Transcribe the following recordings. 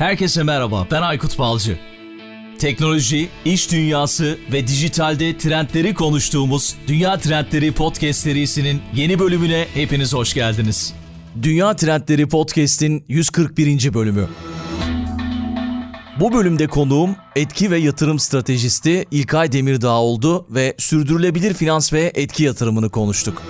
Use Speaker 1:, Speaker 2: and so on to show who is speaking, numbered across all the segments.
Speaker 1: Herkese merhaba, ben Aykut Balcı. Teknoloji, iş dünyası ve dijitalde trendleri konuştuğumuz Dünya Trendleri Podcast serisinin yeni bölümüne hepiniz hoş geldiniz. Dünya Trendleri Podcast'in 141. bölümü. Bu bölümde konuğum etki ve yatırım stratejisti İlkay Demirdağ oldu ve sürdürülebilir finans ve etki yatırımını konuştuk.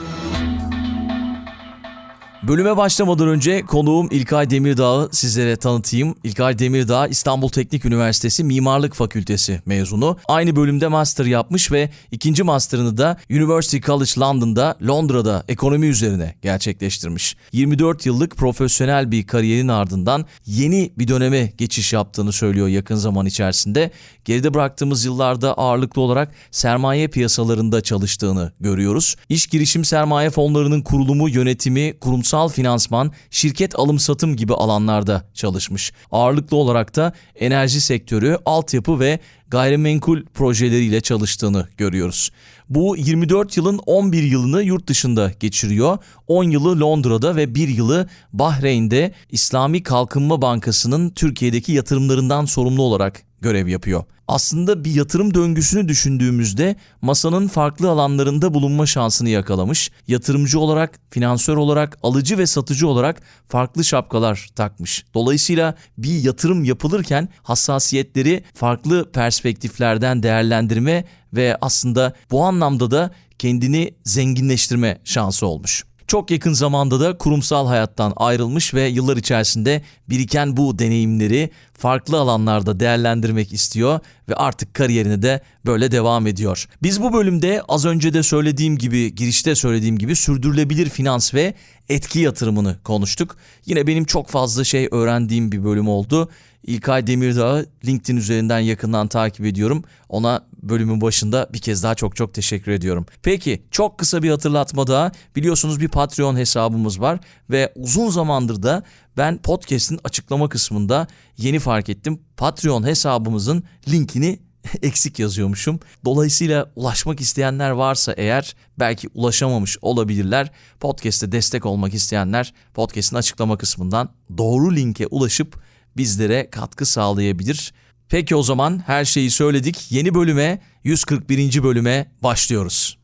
Speaker 1: Bölüme başlamadan önce konuğum İlkay Demirdağ'ı sizlere tanıtayım. İlkay Demirdağ İstanbul Teknik Üniversitesi Mimarlık Fakültesi mezunu. Aynı bölümde master yapmış ve ikinci masterını da University College London'da Londra'da ekonomi üzerine gerçekleştirmiş. 24 yıllık profesyonel bir kariyerin ardından yeni bir döneme geçiş yaptığını söylüyor yakın zaman içerisinde. Geride bıraktığımız yıllarda ağırlıklı olarak sermaye piyasalarında çalıştığını görüyoruz. İş girişim sermaye fonlarının kurulumu, yönetimi, kurumsal kurumsal finansman, şirket alım-satım gibi alanlarda çalışmış. Ağırlıklı olarak da enerji sektörü, altyapı ve gayrimenkul projeleriyle çalıştığını görüyoruz. Bu 24 yılın 11 yılını yurt dışında geçiriyor. 10 yılı Londra'da ve 1 yılı Bahreyn'de İslami Kalkınma Bankası'nın Türkiye'deki yatırımlarından sorumlu olarak görev yapıyor. Aslında bir yatırım döngüsünü düşündüğümüzde masanın farklı alanlarında bulunma şansını yakalamış, yatırımcı olarak, finansör olarak, alıcı ve satıcı olarak farklı şapkalar takmış. Dolayısıyla bir yatırım yapılırken hassasiyetleri farklı perspektiflerden değerlendirme ve aslında bu anlamda da kendini zenginleştirme şansı olmuş. Çok yakın zamanda da kurumsal hayattan ayrılmış ve yıllar içerisinde biriken bu deneyimleri farklı alanlarda değerlendirmek istiyor ve artık kariyerine de böyle devam ediyor. Biz bu bölümde az önce de söylediğim gibi, girişte söylediğim gibi sürdürülebilir finans ve etki yatırımını konuştuk. Yine benim çok fazla şey öğrendiğim bir bölüm oldu. İlkay Demirdağ'ı LinkedIn üzerinden yakından takip ediyorum. Ona bölümün başında bir kez daha çok çok teşekkür ediyorum. Peki çok kısa bir hatırlatma daha. Biliyorsunuz bir Patreon hesabımız var ve uzun zamandır da ben podcast'in açıklama kısmında yeni fark ettim. Patreon hesabımızın linkini eksik yazıyormuşum. Dolayısıyla ulaşmak isteyenler varsa eğer belki ulaşamamış olabilirler. Podcast'e destek olmak isteyenler podcast'in açıklama kısmından doğru linke ulaşıp bizlere katkı sağlayabilir. Peki o zaman her şeyi söyledik. Yeni bölüme, 141. bölüme başlıyoruz.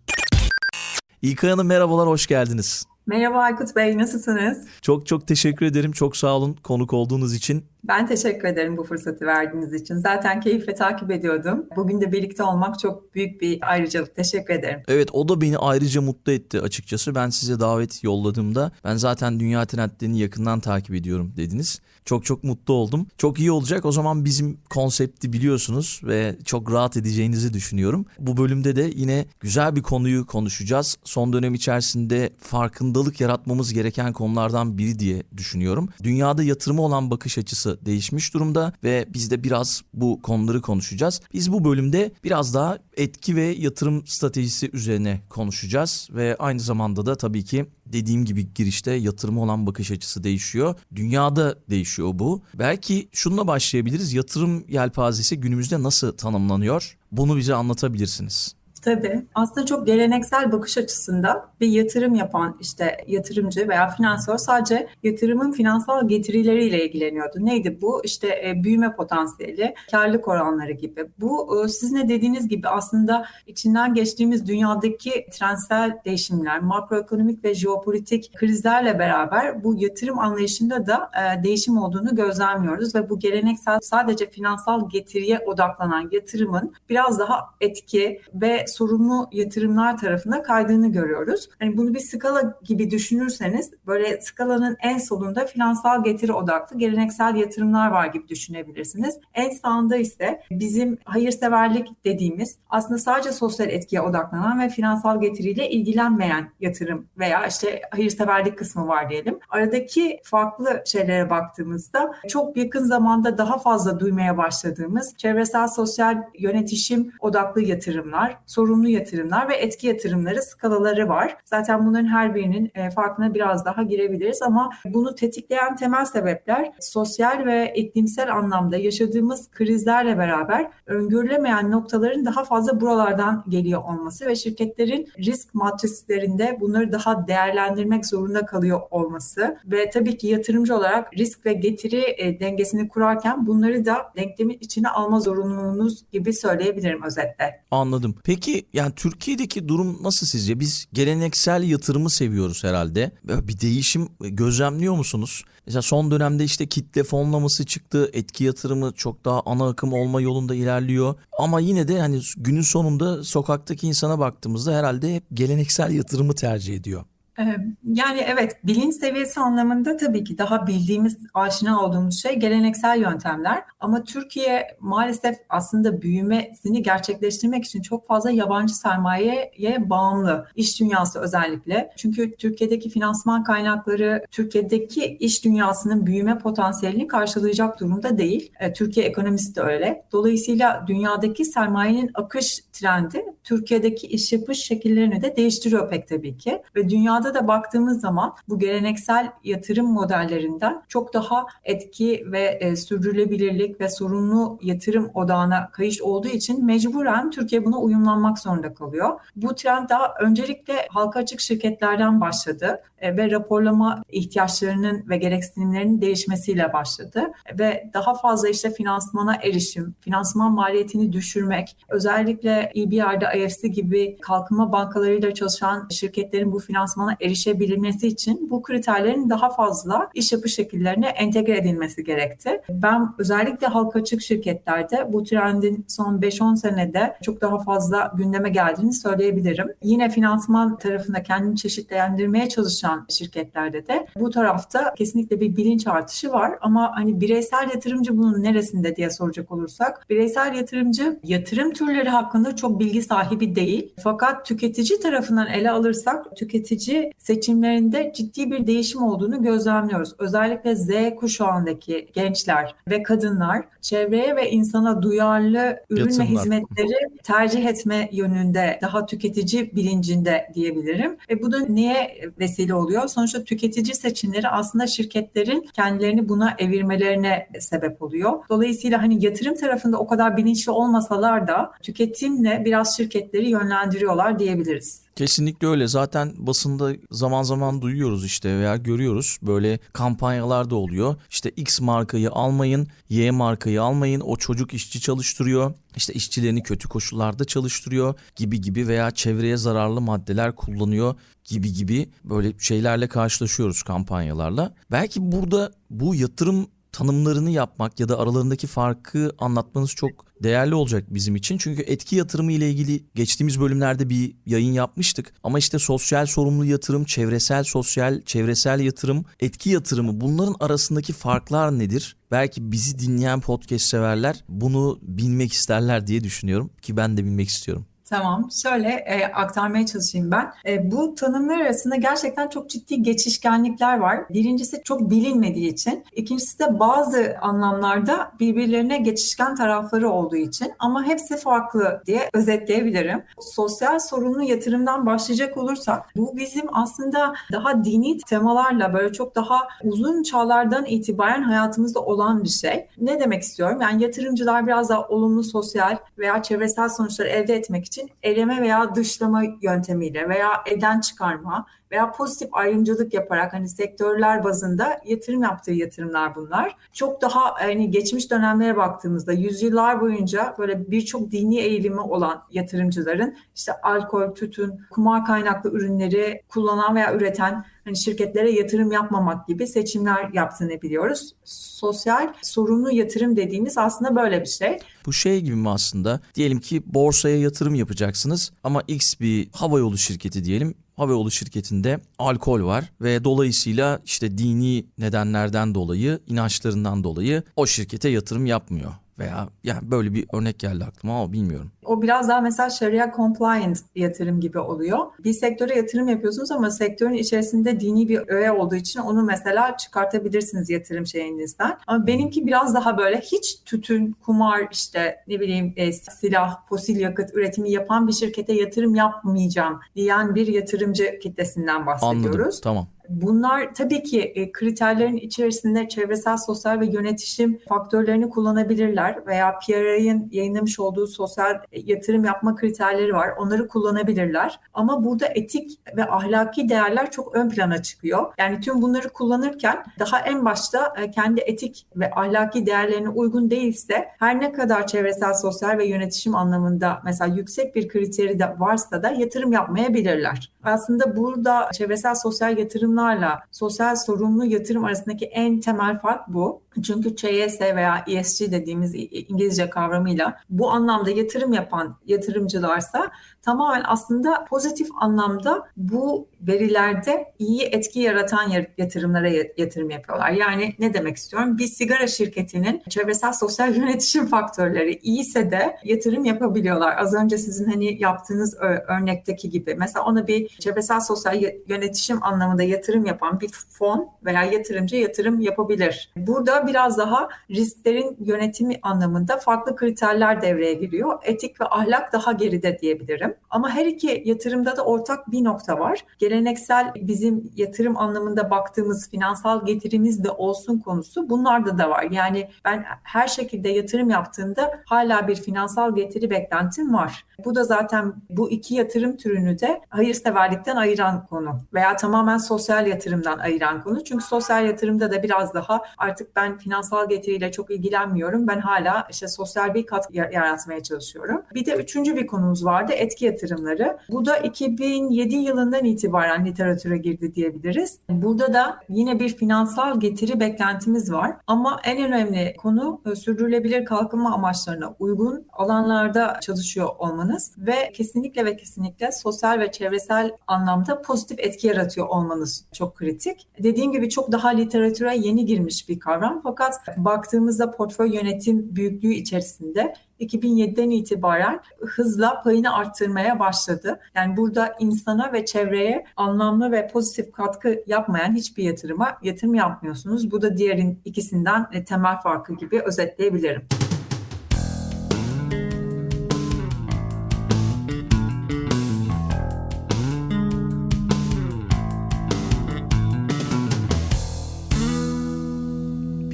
Speaker 1: İlkay Hanım merhabalar, hoş geldiniz.
Speaker 2: Merhaba Aykut Bey, nasılsınız?
Speaker 1: Çok çok teşekkür ederim. Çok sağ olun konuk olduğunuz için.
Speaker 2: Ben teşekkür ederim bu fırsatı verdiğiniz için. Zaten keyifle takip ediyordum. Bugün de birlikte olmak çok büyük bir ayrıcalık. Teşekkür ederim.
Speaker 1: Evet o da beni ayrıca mutlu etti açıkçası. Ben size davet yolladığımda ben zaten dünya trendlerini yakından takip ediyorum dediniz. Çok çok mutlu oldum. Çok iyi olacak. O zaman bizim konsepti biliyorsunuz ve çok rahat edeceğinizi düşünüyorum. Bu bölümde de yine güzel bir konuyu konuşacağız. Son dönem içerisinde farkındalık yaratmamız gereken konulardan biri diye düşünüyorum. Dünyada yatırıma olan bakış açısı değişmiş durumda ve biz de biraz bu konuları konuşacağız. Biz bu bölümde biraz daha etki ve yatırım stratejisi üzerine konuşacağız ve aynı zamanda da tabii ki dediğim gibi girişte yatırıma olan bakış açısı değişiyor. Dünyada değişiyor bu. Belki şununla başlayabiliriz. Yatırım yelpazesi günümüzde nasıl tanımlanıyor? Bunu bize anlatabilirsiniz.
Speaker 2: Tabii. Aslında çok geleneksel bakış açısında bir yatırım yapan işte yatırımcı veya finansör sadece yatırımın finansal getirileriyle ilgileniyordu. Neydi bu? İşte e, büyüme potansiyeli, karlı oranları gibi. Bu e, sizin de dediğiniz gibi aslında içinden geçtiğimiz dünyadaki trendsel değişimler, makroekonomik ve jeopolitik krizlerle beraber bu yatırım anlayışında da e, değişim olduğunu gözlemliyoruz ve bu geleneksel sadece finansal getiriye odaklanan yatırımın biraz daha etki ve sorumlu yatırımlar tarafına kaydığını görüyoruz. Hani bunu bir skala gibi düşünürseniz böyle skalanın en solunda finansal getiri odaklı geleneksel yatırımlar var gibi düşünebilirsiniz. En sağında ise bizim hayırseverlik dediğimiz aslında sadece sosyal etkiye odaklanan ve finansal getiriyle ilgilenmeyen yatırım veya işte hayırseverlik kısmı var diyelim. Aradaki farklı şeylere baktığımızda çok yakın zamanda daha fazla duymaya başladığımız çevresel sosyal yönetişim odaklı yatırımlar, sorumlu yatırımlar ve etki yatırımları skalaları var. Zaten bunların her birinin e, farkına biraz daha girebiliriz ama bunu tetikleyen temel sebepler sosyal ve iklimsel anlamda yaşadığımız krizlerle beraber öngörülemeyen noktaların daha fazla buralardan geliyor olması ve şirketlerin risk matrislerinde bunları daha değerlendirmek zorunda kalıyor olması ve tabii ki yatırımcı olarak risk ve getiri e, dengesini kurarken bunları da denklemin içine alma zorunluluğunuz gibi söyleyebilirim özetle.
Speaker 1: Anladım. Peki Peki yani Türkiye'deki durum nasıl sizce? Biz geleneksel yatırımı seviyoruz herhalde. Bir değişim gözlemliyor musunuz? Mesela son dönemde işte kitle fonlaması çıktı. Etki yatırımı çok daha ana akım olma yolunda ilerliyor. Ama yine de hani günün sonunda sokaktaki insana baktığımızda herhalde hep geleneksel yatırımı tercih ediyor.
Speaker 2: Ee, yani evet bilinç seviyesi anlamında tabii ki daha bildiğimiz, aşina olduğumuz şey geleneksel yöntemler. Ama Türkiye maalesef aslında büyümesini gerçekleştirmek için çok fazla yabancı sermayeye bağımlı. İş dünyası özellikle. Çünkü Türkiye'deki finansman kaynakları Türkiye'deki iş dünyasının büyüme potansiyelini karşılayacak durumda değil. Ee, Türkiye ekonomisi de öyle. Dolayısıyla dünyadaki sermayenin akış trendi Türkiye'deki iş yapış şekillerini de değiştiriyor pek tabii ki. Ve dünyada da baktığımız zaman bu geleneksel yatırım modellerinden çok daha etki ve e, sürdürülebilirlik ve sorunlu yatırım odağına kayış olduğu için mecburen Türkiye buna uyumlanmak zorunda kalıyor. Bu trend daha öncelikle halka açık şirketlerden başladı e, ve raporlama ihtiyaçlarının ve gereksinimlerinin değişmesiyle başladı ve daha fazla işte finansmana erişim, finansman maliyetini düşürmek, özellikle iyi bir yerde IFC gibi kalkınma bankalarıyla çalışan şirketlerin bu finansmana erişebilmesi için bu kriterlerin daha fazla iş yapı şekillerine entegre edilmesi gerekti. Ben özellikle halka açık şirketlerde bu trendin son 5-10 senede çok daha fazla gündeme geldiğini söyleyebilirim. Yine finansman tarafında kendini çeşitlendirmeye çalışan şirketlerde de bu tarafta kesinlikle bir bilinç artışı var ama hani bireysel yatırımcı bunun neresinde diye soracak olursak bireysel yatırımcı yatırım türleri hakkında çok bilgi sahibi sahibi değil. Fakat tüketici tarafından ele alırsak tüketici seçimlerinde ciddi bir değişim olduğunu gözlemliyoruz. Özellikle Z kuşağındaki gençler ve kadınlar çevreye ve insana duyarlı ürün Yatınlar. ve hizmetleri tercih etme yönünde daha tüketici bilincinde diyebilirim. Ve bu da niye vesile oluyor? Sonuçta tüketici seçimleri aslında şirketlerin kendilerini buna evirmelerine sebep oluyor. Dolayısıyla hani yatırım tarafında o kadar bilinçli olmasalar da tüketimle biraz şirket şirketleri yönlendiriyorlar diyebiliriz.
Speaker 1: Kesinlikle öyle. Zaten basında zaman zaman duyuyoruz işte veya görüyoruz. Böyle kampanyalar da oluyor. İşte X markayı almayın, Y markayı almayın. O çocuk işçi çalıştırıyor. İşte işçilerini kötü koşullarda çalıştırıyor gibi gibi veya çevreye zararlı maddeler kullanıyor gibi gibi böyle şeylerle karşılaşıyoruz kampanyalarla. Belki burada bu yatırım tanımlarını yapmak ya da aralarındaki farkı anlatmanız çok değerli olacak bizim için. Çünkü etki yatırımı ile ilgili geçtiğimiz bölümlerde bir yayın yapmıştık. Ama işte sosyal sorumlu yatırım, çevresel sosyal, çevresel yatırım, etki yatırımı bunların arasındaki farklar nedir? Belki bizi dinleyen podcast severler bunu bilmek isterler diye düşünüyorum ki ben de bilmek istiyorum.
Speaker 2: Tamam. Şöyle e, aktarmaya çalışayım ben. E, bu tanımlar arasında gerçekten çok ciddi geçişkenlikler var. Birincisi çok bilinmediği için. ikincisi de bazı anlamlarda birbirlerine geçişken tarafları olduğu için. Ama hepsi farklı diye özetleyebilirim. Sosyal sorunlu yatırımdan başlayacak olursak bu bizim aslında daha dini temalarla böyle çok daha uzun çağlardan itibaren hayatımızda olan bir şey. Ne demek istiyorum? Yani yatırımcılar biraz daha olumlu sosyal veya çevresel sonuçları elde etmek için için eleme veya dışlama yöntemiyle veya eden çıkarma veya pozitif ayrımcılık yaparak hani sektörler bazında yatırım yaptığı yatırımlar bunlar. Çok daha hani geçmiş dönemlere baktığımızda yüzyıllar boyunca böyle birçok dini eğilimi olan yatırımcıların işte alkol, tütün, kumar kaynaklı ürünleri kullanan veya üreten hani şirketlere yatırım yapmamak gibi seçimler yaptığını biliyoruz. Sosyal sorumlu yatırım dediğimiz aslında böyle bir şey.
Speaker 1: Bu şey gibi mi aslında? Diyelim ki borsaya yatırım yapacaksınız ama X bir hava yolu şirketi diyelim hava yolu şirketinde alkol var ve dolayısıyla işte dini nedenlerden dolayı, inançlarından dolayı o şirkete yatırım yapmıyor veya yani böyle bir örnek geldi aklıma ama bilmiyorum.
Speaker 2: O biraz daha mesela şeria compliant yatırım gibi oluyor. Bir sektöre yatırım yapıyorsunuz ama sektörün içerisinde dini bir öğe olduğu için onu mesela çıkartabilirsiniz yatırım şeyinizden. Ama hmm. benimki biraz daha böyle hiç tütün, kumar işte ne bileyim e, silah, fosil yakıt üretimi yapan bir şirkete yatırım yapmayacağım diyen bir yatırımcı kitlesinden bahsediyoruz. Anladım tamam. Bunlar tabii ki e, kriterlerin içerisinde çevresel, sosyal ve yönetişim faktörlerini kullanabilirler veya PRA'nin yayınlamış olduğu sosyal e, yatırım yapma kriterleri var. Onları kullanabilirler. Ama burada etik ve ahlaki değerler çok ön plana çıkıyor. Yani tüm bunları kullanırken daha en başta e, kendi etik ve ahlaki değerlerine uygun değilse her ne kadar çevresel, sosyal ve yönetişim anlamında mesela yüksek bir kriteri de varsa da yatırım yapmayabilirler. Aslında burada çevresel sosyal yatırımlarla sosyal sorumlu yatırım arasındaki en temel fark bu. Çünkü ÇYS veya ESG dediğimiz İngilizce kavramıyla bu anlamda yatırım yapan yatırımcılarsa tamamen aslında pozitif anlamda bu verilerde iyi etki yaratan yatırımlara yatırım yapıyorlar. Yani ne demek istiyorum? Bir sigara şirketinin çevresel sosyal yönetişim faktörleri iyiyse de yatırım yapabiliyorlar. Az önce sizin hani yaptığınız örnekteki gibi. Mesela ona bir çevresel sosyal yönetişim anlamında yatırım yapan bir fon veya yatırımcı yatırım yapabilir. Burada biraz daha risklerin yönetimi anlamında farklı kriterler devreye giriyor. Etik ve ahlak daha geride diyebilirim. Ama her iki yatırımda da ortak bir nokta var. Geleneksel bizim yatırım anlamında baktığımız finansal getirimiz de olsun konusu bunlarda da var. Yani ben her şekilde yatırım yaptığımda hala bir finansal getiri beklentim var. Bu da zaten bu iki yatırım türünü de hayırseverlikten ayıran konu veya tamamen sosyal yatırımdan ayıran konu. Çünkü sosyal yatırımda da biraz daha artık ben finansal getiriyle çok ilgilenmiyorum. Ben hala işte sosyal bir katkı yaratmaya çalışıyorum. Bir de üçüncü bir konumuz vardı etki yatırımları. Bu da 2007 yılından itibaren literatüre girdi diyebiliriz. Burada da yine bir finansal getiri beklentimiz var. Ama en önemli konu e, sürdürülebilir kalkınma amaçlarına uygun alanlarda çalışıyor olmanız ve kesinlikle ve kesinlikle sosyal ve çevresel anlamda pozitif etki yaratıyor olmanız çok kritik. Dediğim gibi çok daha literatüre yeni girmiş bir kavram fakat baktığımızda portföy yönetim büyüklüğü içerisinde 2007'den itibaren hızla payını arttırmaya başladı. Yani burada insana ve çevreye anlamlı ve pozitif katkı yapmayan hiçbir yatırıma yatırım yapmıyorsunuz. Bu da diğerin ikisinden e, temel farkı gibi özetleyebilirim.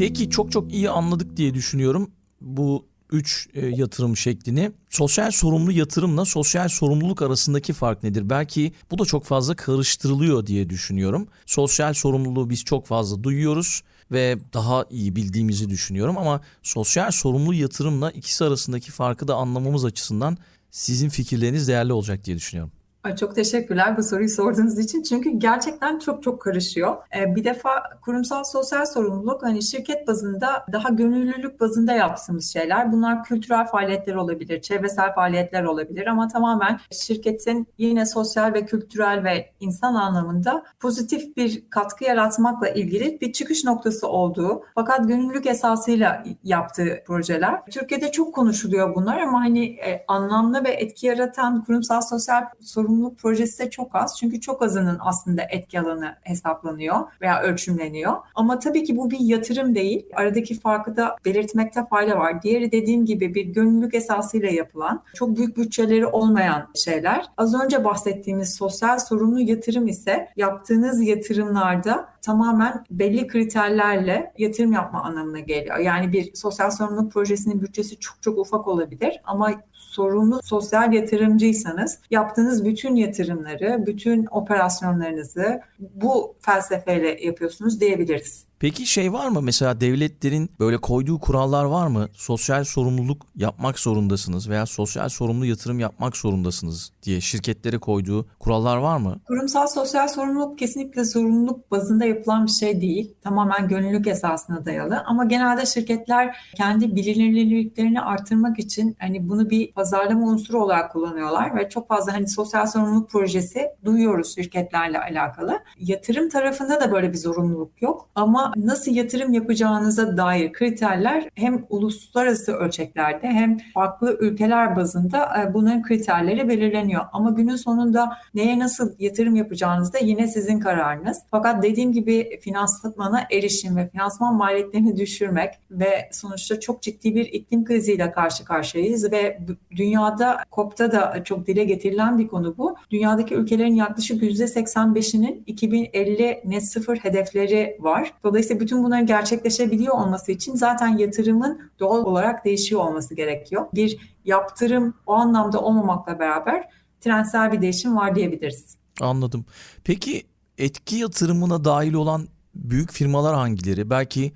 Speaker 1: Peki çok çok iyi anladık diye düşünüyorum bu 3 e, yatırım şeklini. Sosyal sorumlu yatırımla sosyal sorumluluk arasındaki fark nedir? Belki bu da çok fazla karıştırılıyor diye düşünüyorum. Sosyal sorumluluğu biz çok fazla duyuyoruz ve daha iyi bildiğimizi düşünüyorum ama sosyal sorumlu yatırımla ikisi arasındaki farkı da anlamamız açısından sizin fikirleriniz değerli olacak diye düşünüyorum.
Speaker 2: Çok teşekkürler bu soruyu sorduğunuz için. Çünkü gerçekten çok çok karışıyor. Ee, bir defa kurumsal sosyal sorumluluk hani şirket bazında daha gönüllülük bazında yaptığımız şeyler. Bunlar kültürel faaliyetler olabilir, çevresel faaliyetler olabilir ama tamamen şirketin yine sosyal ve kültürel ve insan anlamında pozitif bir katkı yaratmakla ilgili bir çıkış noktası olduğu fakat gönüllülük esasıyla yaptığı projeler. Türkiye'de çok konuşuluyor bunlar ama hani e, anlamlı ve etki yaratan kurumsal sosyal sorumluluk sorumluluk projesi de çok az. Çünkü çok azının aslında etki alanı hesaplanıyor veya ölçümleniyor. Ama tabii ki bu bir yatırım değil. Aradaki farkı da belirtmekte fayda var. Diğeri dediğim gibi bir gönüllülük esasıyla yapılan, çok büyük bütçeleri olmayan şeyler. Az önce bahsettiğimiz sosyal sorumlu yatırım ise yaptığınız yatırımlarda tamamen belli kriterlerle yatırım yapma anlamına geliyor. Yani bir sosyal sorumluluk projesinin bütçesi çok çok ufak olabilir ama sorumlu sosyal yatırımcıysanız yaptığınız bütün yatırımları, bütün operasyonlarınızı bu felsefeyle yapıyorsunuz diyebiliriz.
Speaker 1: Peki şey var mı mesela devletlerin böyle koyduğu kurallar var mı? Sosyal sorumluluk yapmak zorundasınız veya sosyal sorumlu yatırım yapmak zorundasınız diye şirketlere koyduğu kurallar var mı?
Speaker 2: Kurumsal sosyal sorumluluk kesinlikle zorunluluk bazında yapılan bir şey değil. Tamamen gönüllülük esasına dayalı ama genelde şirketler kendi bilinirliliklerini artırmak için hani bunu bir pazarlama unsuru olarak kullanıyorlar ve çok fazla hani sosyal sorumluluk projesi duyuyoruz şirketlerle alakalı. Yatırım tarafında da böyle bir zorunluluk yok ama nasıl yatırım yapacağınıza dair kriterler hem uluslararası ölçeklerde hem farklı ülkeler bazında e, bunun kriterleri belirleniyor. Ama günün sonunda neye nasıl yatırım yapacağınız da yine sizin kararınız. Fakat dediğim gibi finansmana erişim ve finansman maliyetlerini düşürmek ve sonuçta çok ciddi bir iklim kriziyle karşı karşıyayız ve dünyada COP'ta da çok dile getirilen bir konu bu. Dünyadaki ülkelerin yaklaşık %85'inin 2050 net sıfır hedefleri var. Dolayısıyla Dolayısıyla bütün bunların gerçekleşebiliyor olması için zaten yatırımın doğal olarak değişiyor olması gerekiyor. Bir yaptırım o anlamda olmamakla beraber trensel bir değişim var diyebiliriz.
Speaker 1: Anladım. Peki etki yatırımına dahil olan büyük firmalar hangileri? Belki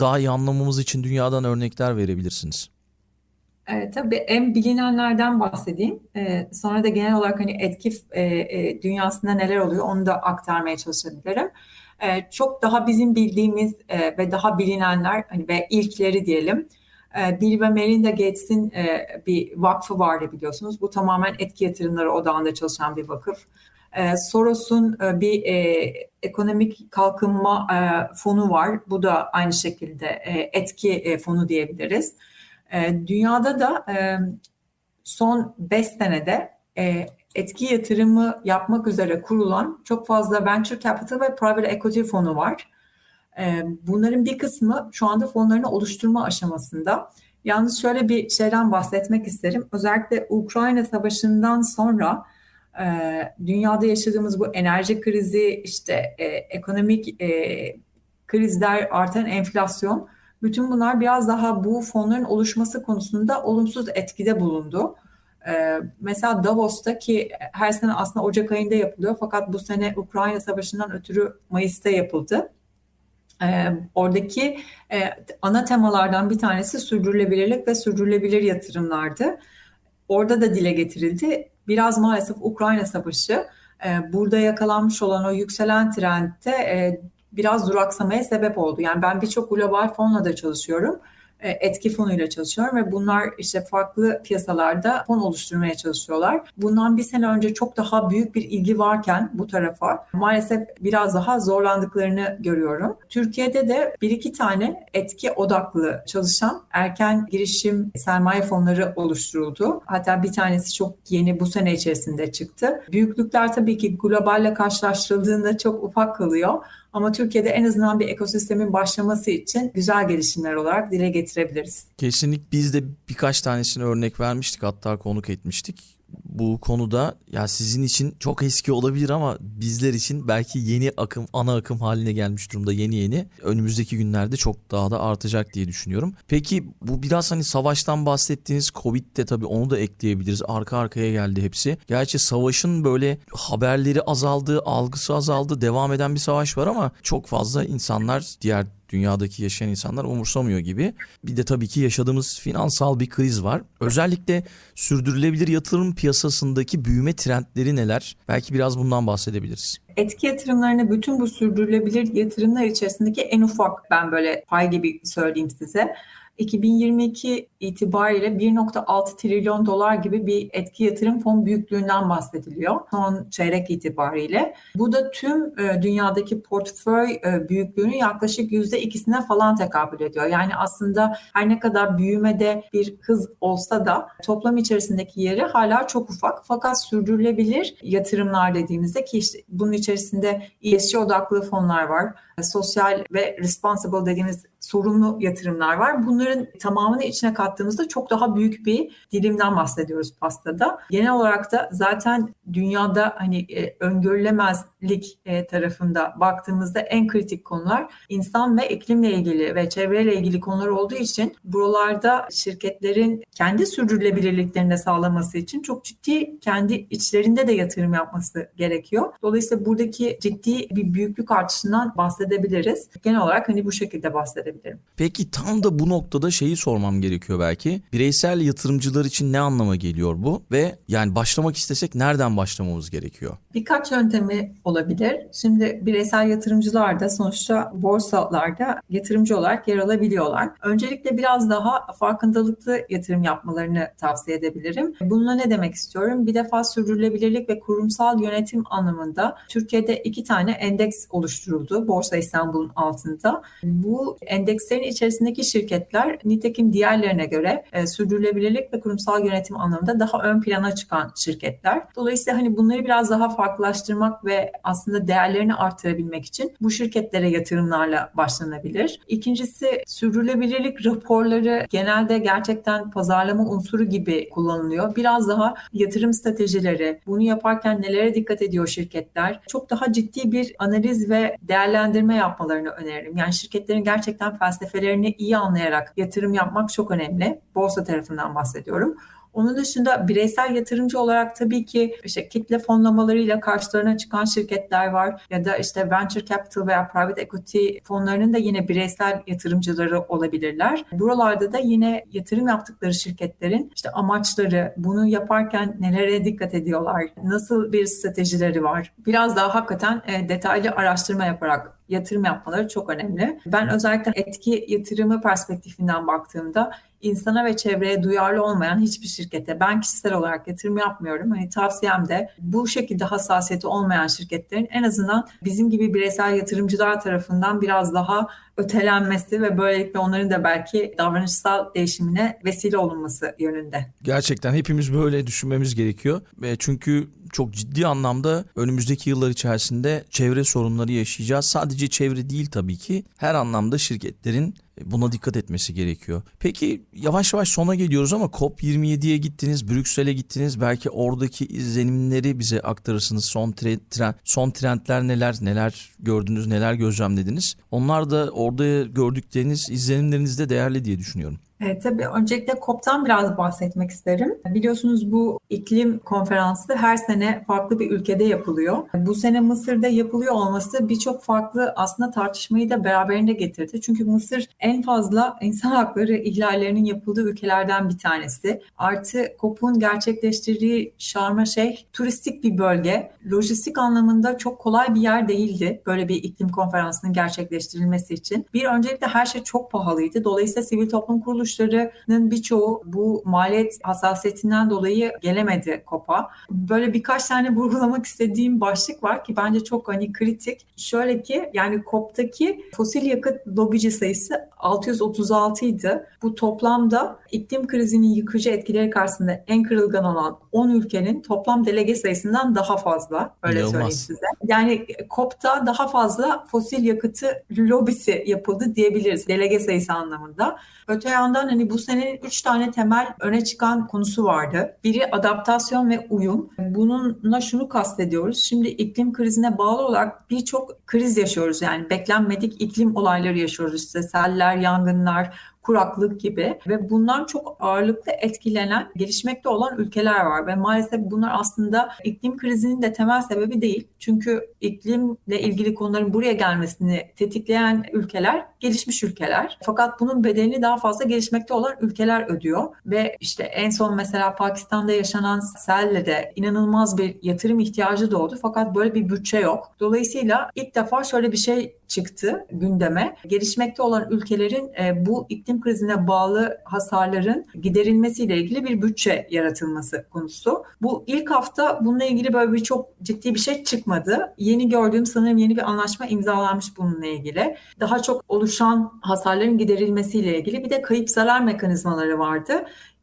Speaker 1: daha iyi anlamamız için dünyadan örnekler verebilirsiniz.
Speaker 2: E, tabii en bilinenlerden bahsedeyim. E, sonra da genel olarak hani etki e, e, dünyasında neler oluyor onu da aktarmaya çalışabilirim. Ee, çok daha bizim bildiğimiz e, ve daha bilinenler hani ve ilkleri diyelim. Ee, Bill ve Melinda Gates'in e, bir vakfı vardı biliyorsunuz. Bu tamamen etki yatırımları odağında çalışan bir vakıf. Ee, Soros'un e, bir ekonomik kalkınma fonu var. Bu da aynı şekilde etki fonu diyebiliriz. dünyada da son 5 senede etki yatırımı yapmak üzere kurulan çok fazla venture capital ve private equity fonu var. Ee, bunların bir kısmı şu anda fonlarını oluşturma aşamasında. Yalnız şöyle bir şeyden bahsetmek isterim. Özellikle Ukrayna Savaşı'ndan sonra e, dünyada yaşadığımız bu enerji krizi, işte e, ekonomik e, krizler, artan enflasyon, bütün bunlar biraz daha bu fonların oluşması konusunda olumsuz etkide bulundu. Ee, mesela Davos'ta ki her sene aslında Ocak ayında yapılıyor fakat bu sene Ukrayna Savaşı'ndan ötürü Mayıs'ta yapıldı. Ee, oradaki e, ana temalardan bir tanesi sürdürülebilirlik ve sürdürülebilir yatırımlardı. Orada da dile getirildi. Biraz maalesef Ukrayna Savaşı e, burada yakalanmış olan o yükselen trendte e, biraz duraksamaya sebep oldu. Yani ben birçok global fonla da çalışıyorum. E, etki fonuyla çalışıyorum ve bunlar işte farklı piyasalarda fon oluşturmaya çalışıyorlar. Bundan bir sene önce çok daha büyük bir ilgi varken bu tarafa maalesef biraz daha zorlandıklarını görüyorum. Türkiye'de de bir iki tane etki odaklı çalışan erken girişim sermaye fonları oluşturuldu. Hatta bir tanesi çok yeni bu sene içerisinde çıktı. Büyüklükler tabii ki globalle karşılaştırıldığında çok ufak kalıyor. Ama Türkiye'de en azından bir ekosistemin başlaması için güzel gelişimler olarak dile getirebiliriz.
Speaker 1: Kesinlik biz de birkaç tanesini örnek vermiştik hatta konuk etmiştik bu konuda ya sizin için çok eski olabilir ama bizler için belki yeni akım ana akım haline gelmiş durumda yeni yeni. Önümüzdeki günlerde çok daha da artacak diye düşünüyorum. Peki bu biraz hani savaştan bahsettiğiniz Covid de tabii onu da ekleyebiliriz. Arka arkaya geldi hepsi. Gerçi savaşın böyle haberleri azaldı, algısı azaldı. Devam eden bir savaş var ama çok fazla insanlar diğer dünyadaki yaşayan insanlar umursamıyor gibi. Bir de tabii ki yaşadığımız finansal bir kriz var. Özellikle sürdürülebilir yatırım piyasasındaki büyüme trendleri neler? Belki biraz bundan bahsedebiliriz.
Speaker 2: Etki yatırımlarını bütün bu sürdürülebilir yatırımlar içerisindeki en ufak ben böyle pay gibi söyleyeyim size. 2022 itibariyle 1.6 trilyon dolar gibi bir etki yatırım fon büyüklüğünden bahsediliyor son çeyrek itibariyle. Bu da tüm e, dünyadaki portföy e, büyüklüğünün yaklaşık %2'sine falan tekabül ediyor. Yani aslında her ne kadar büyümede bir hız olsa da toplam içerisindeki yeri hala çok ufak fakat sürdürülebilir yatırımlar dediğimizde ki işte bunun içerisinde ESG odaklı fonlar var. E, sosyal ve responsible dediğimiz sorumlu yatırımlar var. Bunların tamamını içine kattığımızda çok daha büyük bir dilimden bahsediyoruz pastada. Genel olarak da zaten dünyada hani e, öngörülemez lig e, tarafında baktığımızda en kritik konular insan ve iklimle ilgili ve çevreyle ilgili konular olduğu için buralarda şirketlerin kendi sürdürülebilirliklerini de sağlaması için çok ciddi kendi içlerinde de yatırım yapması gerekiyor. Dolayısıyla buradaki ciddi bir büyüklük artışından bahsedebiliriz. Genel olarak hani bu şekilde bahsedebilirim.
Speaker 1: Peki tam da bu noktada şeyi sormam gerekiyor belki. Bireysel yatırımcılar için ne anlama geliyor bu ve yani başlamak istesek nereden başlamamız gerekiyor?
Speaker 2: Birkaç yöntemi olabilir olabilir. Şimdi bireysel yatırımcılar da sonuçta borsalarda yatırımcı olarak yer alabiliyorlar. Öncelikle biraz daha farkındalıklı yatırım yapmalarını tavsiye edebilirim. Bununla ne demek istiyorum? Bir defa sürdürülebilirlik ve kurumsal yönetim anlamında Türkiye'de iki tane endeks oluşturuldu Borsa İstanbul'un altında. Bu endekslerin içerisindeki şirketler nitekim diğerlerine göre e, sürdürülebilirlik ve kurumsal yönetim anlamında daha ön plana çıkan şirketler. Dolayısıyla hani bunları biraz daha farklılaştırmak ve aslında değerlerini artırabilmek için bu şirketlere yatırımlarla başlanabilir. İkincisi sürdürülebilirlik raporları genelde gerçekten pazarlama unsuru gibi kullanılıyor. Biraz daha yatırım stratejileri, bunu yaparken nelere dikkat ediyor şirketler? Çok daha ciddi bir analiz ve değerlendirme yapmalarını öneririm. Yani şirketlerin gerçekten felsefelerini iyi anlayarak yatırım yapmak çok önemli. Borsa tarafından bahsediyorum. Onun dışında bireysel yatırımcı olarak tabii ki işte kitle fonlamalarıyla karşılarına çıkan şirketler var ya da işte venture capital veya private equity fonlarının da yine bireysel yatırımcıları olabilirler. Buralarda da yine yatırım yaptıkları şirketlerin işte amaçları, bunu yaparken nelere dikkat ediyorlar, nasıl bir stratejileri var. Biraz daha hakikaten e, detaylı araştırma yaparak yatırım yapmaları çok önemli. Ben özellikle etki yatırımı perspektifinden baktığımda insana ve çevreye duyarlı olmayan hiçbir şirkete ben kişisel olarak yatırım yapmıyorum. Hani tavsiyem de bu şekilde hassasiyeti olmayan şirketlerin en azından bizim gibi bireysel yatırımcılar tarafından biraz daha ötelenmesi ve böylelikle onların da belki davranışsal değişimine vesile olunması yönünde.
Speaker 1: Gerçekten hepimiz böyle düşünmemiz gerekiyor. E, çünkü çok ciddi anlamda önümüzdeki yıllar içerisinde çevre sorunları yaşayacağız. Sadece çevre değil tabii ki her anlamda şirketlerin e, Buna dikkat etmesi gerekiyor. Peki yavaş yavaş sona geliyoruz ama COP27'ye gittiniz, Brüksel'e gittiniz. Belki oradaki izlenimleri bize aktarırsınız. Son tre- tren, son trendler neler, neler gördünüz, neler gözlemlediniz? Onlar da orada gördükleriniz izlenimlerinizde değerli diye düşünüyorum.
Speaker 2: E, tabii öncelikle COP'tan biraz bahsetmek isterim. Biliyorsunuz bu iklim konferansı her sene farklı bir ülkede yapılıyor. Bu sene Mısır'da yapılıyor olması birçok farklı aslında tartışmayı da beraberinde getirdi. Çünkü Mısır en fazla insan hakları ihlallerinin yapıldığı ülkelerden bir tanesi. Artı COP'un gerçekleştirdiği Şarm turistik bir bölge. Lojistik anlamında çok kolay bir yer değildi böyle bir iklim konferansının gerçekleştirilmesi için. Bir öncelikle her şey çok pahalıydı. Dolayısıyla sivil toplum kuruluşları kuruluşlarının birçoğu bu maliyet hassasiyetinden dolayı gelemedi kopa. Böyle birkaç tane vurgulamak istediğim başlık var ki bence çok hani kritik. Şöyle ki yani koptaki fosil yakıt lobici sayısı 636 idi. Bu toplamda iklim krizinin yıkıcı etkileri karşısında en kırılgan olan 10 ülkenin toplam delege sayısından daha fazla. Öyle söyleyeyim size. Yani Kopta daha fazla fosil yakıtı lobisi yapıldı diyebiliriz delege sayısı anlamında. Öte yandan yandan hani bu senenin üç tane temel öne çıkan konusu vardı. Biri adaptasyon ve uyum. Bununla şunu kastediyoruz. Şimdi iklim krizine bağlı olarak birçok kriz yaşıyoruz. Yani beklenmedik iklim olayları yaşıyoruz. İşte seller, yangınlar, kuraklık gibi ve bundan çok ağırlıklı etkilenen gelişmekte olan ülkeler var ve maalesef bunlar aslında iklim krizinin de temel sebebi değil. Çünkü iklimle ilgili konuların buraya gelmesini tetikleyen ülkeler gelişmiş ülkeler. Fakat bunun bedelini daha fazla gelişmekte olan ülkeler ödüyor ve işte en son mesela Pakistan'da yaşanan selle de inanılmaz bir yatırım ihtiyacı doğdu fakat böyle bir bütçe yok. Dolayısıyla ilk defa şöyle bir şey çıktı gündeme. Gelişmekte olan ülkelerin e, bu iklim iklim krizine bağlı hasarların giderilmesiyle ilgili bir bütçe yaratılması konusu. Bu ilk hafta bununla ilgili böyle bir çok ciddi bir şey çıkmadı. Yeni gördüğüm sanırım yeni bir anlaşma imzalanmış bununla ilgili. Daha çok oluşan hasarların giderilmesiyle ilgili bir de kayıp zarar mekanizmaları vardı.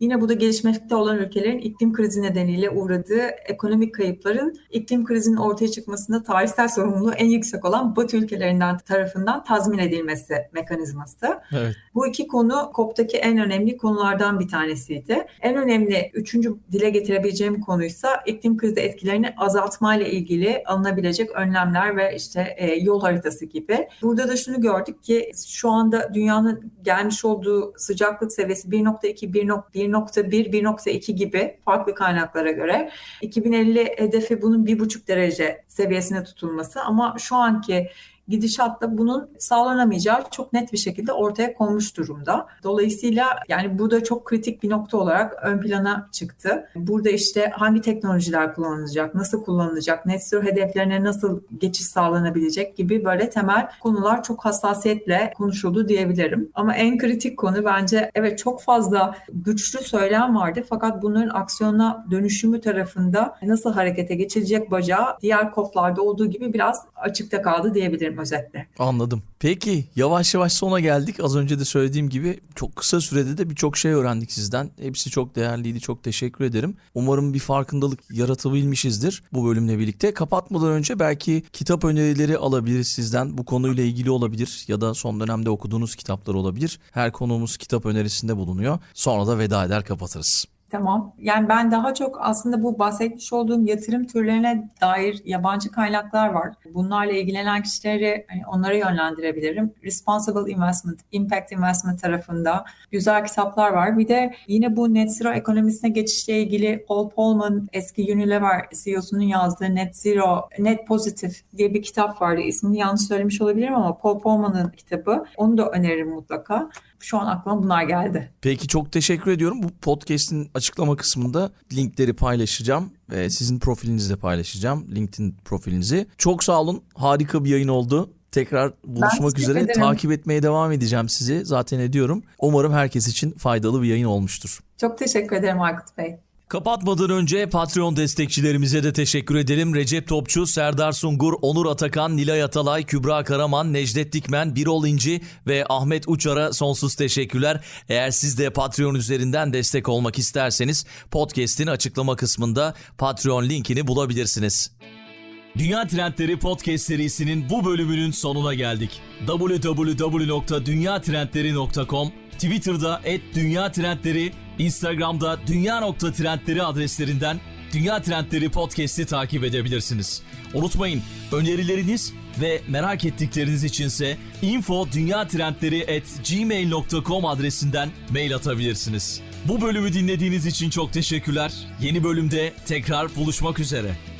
Speaker 2: Yine bu da gelişmekte olan ülkelerin iklim krizi nedeniyle uğradığı ekonomik kayıpların iklim krizinin ortaya çıkmasında tarihsel sorumluluğu en yüksek olan Batı ülkelerinden tarafından tazmin edilmesi mekanizması. Evet. Bu iki konu COP'taki en önemli konulardan bir tanesiydi. En önemli üçüncü dile getirebileceğim konuysa iklim krizi etkilerini azaltmayla ilgili alınabilecek önlemler ve işte e, yol haritası gibi. Burada da şunu gördük ki şu anda dünyanın gelmiş olduğu sıcaklık seviyesi 1.2 1.1 1.1-1.2 gibi farklı kaynaklara göre 2050 hedefi bunun 1.5 derece seviyesine tutulması ama şu anki gidişatta bunun sağlanamayacağı çok net bir şekilde ortaya konmuş durumda. Dolayısıyla yani bu da çok kritik bir nokta olarak ön plana çıktı. Burada işte hangi teknolojiler kullanılacak, nasıl kullanılacak, net zero hedeflerine nasıl geçiş sağlanabilecek gibi böyle temel konular çok hassasiyetle konuşuldu diyebilirim. Ama en kritik konu bence evet çok fazla güçlü söylem vardı fakat bunların aksiyona dönüşümü tarafında nasıl harekete geçilecek bacağı diğer koplarda olduğu gibi biraz açıkta kaldı diyebilirim özetle.
Speaker 1: Anladım. Peki yavaş yavaş sona geldik. Az önce de söylediğim gibi çok kısa sürede de birçok şey öğrendik sizden. Hepsi çok değerliydi. Çok teşekkür ederim. Umarım bir farkındalık yaratabilmişizdir bu bölümle birlikte. Kapatmadan önce belki kitap önerileri alabiliriz sizden. Bu konuyla ilgili olabilir ya da son dönemde okuduğunuz kitaplar olabilir. Her konuğumuz kitap önerisinde bulunuyor. Sonra da veda eder kapatırız.
Speaker 2: Tamam. Yani ben daha çok aslında bu bahsetmiş olduğum yatırım türlerine dair yabancı kaynaklar var. Bunlarla ilgilenen kişileri hani onlara yönlendirebilirim. Responsible Investment, Impact Investment tarafında güzel kitaplar var. Bir de yine bu net zero ekonomisine geçişle ilgili Paul Polman eski Unilever CEO'sunun yazdığı Net Zero, Net Positive diye bir kitap vardı. İsmini yanlış söylemiş olabilirim ama Paul Polman'ın kitabı. Onu da öneririm mutlaka şu an aklıma bunlar geldi.
Speaker 1: Peki çok teşekkür ediyorum. Bu podcast'in açıklama kısmında linkleri paylaşacağım. ve ee, sizin profilinizi de paylaşacağım. LinkedIn profilinizi. Çok sağ olun. Harika bir yayın oldu. Tekrar buluşmak üzere. Ederim. Takip etmeye devam edeceğim sizi. Zaten ediyorum. Umarım herkes için faydalı bir yayın olmuştur.
Speaker 2: Çok teşekkür ederim Aykut Bey.
Speaker 1: Kapatmadan önce Patreon destekçilerimize de teşekkür edelim. Recep Topçu, Serdar Sungur, Onur Atakan, Nilay Atalay, Kübra Karaman, Necdet Dikmen, Birol İnci ve Ahmet Uçar'a sonsuz teşekkürler. Eğer siz de Patreon üzerinden destek olmak isterseniz podcast'in açıklama kısmında Patreon linkini bulabilirsiniz. Dünya Trendleri Podcast serisinin bu bölümünün sonuna geldik. www.dünyatrendleri.com, Twitter'da @dünyatrendleri Instagram'da dünya.trendleri adreslerinden Dünya Trendleri Podcast'i takip edebilirsiniz. Unutmayın önerileriniz ve merak ettikleriniz içinse info gmail.com adresinden mail atabilirsiniz. Bu bölümü dinlediğiniz için çok teşekkürler. Yeni bölümde tekrar buluşmak üzere.